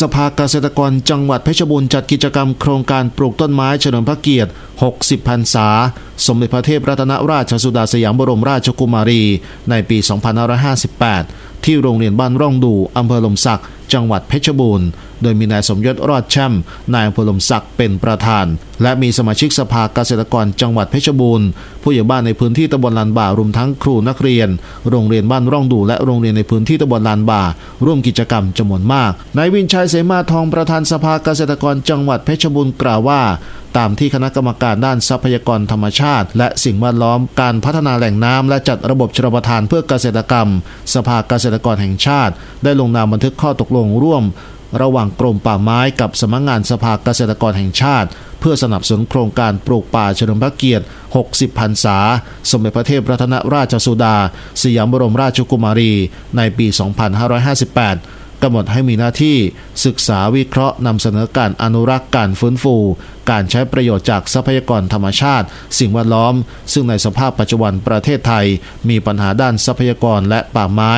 สภาเกษตรกรจังหวัดเพชรบูรณ์จัดกิจกรรมโครงการปลูกต้นไม้เฉลิมพระเกียรติ 60 พรรษา สมเด็จพระเทพรัตนราชสุดาสยามบรมราชกุมารี ในปี 2558 ที่โรงเรียนบ้านร่องดูอำเภอลมศักดิ์จังหวัดเพชรบูรณ์ โดยมีนายสมยศรอดแช่มนายอำเภอลมศักดิ์เป็นประธาน และมีสมาชิกสภาเกษตรกรจังหวัดเพชรบูรณ์ ผู้ใหญ่บ้านในพื้นที่ตำบลลานบ่ารวมทั้งครูนักเรียน โรงเรียนบ้านร่องดูและโรงเรียนในพื้นที่ตำบลลานบ่า ร่วมกิจกรรมจำนวนมากนายวินชัยเสมาทองประธานสภาเกษตรกรจังหวัดเพชรบูรณ์กล่าวว่า ตามที่คณะกรรมการด้านทรัพยากรธรรมชาติ และสิ่งแวดล้อมการพัฒนาแหล่งน้ำและจัดระบบชลประทานเพื่อเกษตรกรรม สภาเกษตรกรแห่งชาติ ได้ลงนามบันทึกข้อตกลงร่วม ระหว่างกรมป่าไม้กับสำนักงานสภาเกษตรกรแห่งชาติ เพื่อสนับสนุนโครงการปลูกป่าเฉลิมพระเกียรติ 60 พรรษา สมเด็จพระเทพรัตนราชสุดา สยามบรมราชกุมารี ในปี 2558 กำหนดให้มีหน้าที่ศึกษาวิเคราะห์นำเสนอการอนุรักษ์การฟื้นฟู การใช้ประโยชน์จากทรัพยากรธรรมชาติ สิ่งแวดล้อม ซึ่งในสภาพปัจจุบันประเทศไทย มีปัญหาด้านทรัพยากรและป่าไม้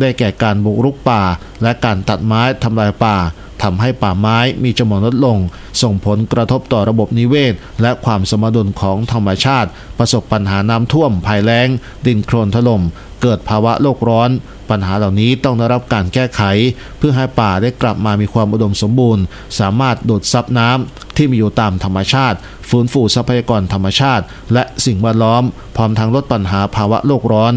ได้แก่การบุกรุกป่า และการตัดไม้ทำลายป่าทำให้ป่าไม้มีจำนวนลดลง ส่งผลกระทบต่อระบบนิเวศ และความสมดุลของธรรมชาติ ประสบปัญหาน้ำท่วมภัยแล้ง ดินโคลนถล่ม เกิดภาวะโลกร้อน ปัญหาเหล่านี้ต้องได้รับการแก้ไข เพื่อให้ป่าได้กลับมามีความอุดมสมบูรณ์ สามารถดูดซับน้ำที่มีอยู่ตามธรรมชาติ ฟื้นฟูทรัพยากรธรรมชาติ และสิ่งแวดล้อม พร้อมทั้งลดปัญหาภาวะโลกร้อน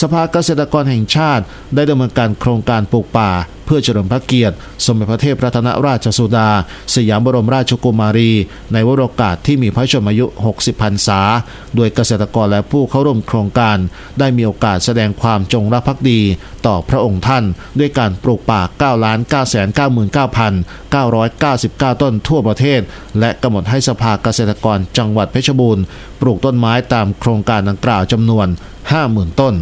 สภาเกษตรกรแห่งชาติ ได้ดำเนินการโครงการปลูกป่า เพื่อเฉลิมพระเกียรติ สมเด็จพระเทพรัตนราชสุดา สยามบรมราชกุมารี ในวโรกาสที่มีพระชนมายุ 60พรรษา โดยเกษตรกรและผู้เข้าร่วมโครงการ ได้มีโอกาสแสดงความจงรักภักดี ต่อพระองค์ท่าน ด้วยการปลูกป่า9 9 9 9 999 ต้นทั่วประเทศ และกำหนดให้สภาเกษตรกรจังหวัดเพชรบูรณ์ ปลูกต้นไม้ตามโครงการดังกล่าวจำนวน 50,000 ต้น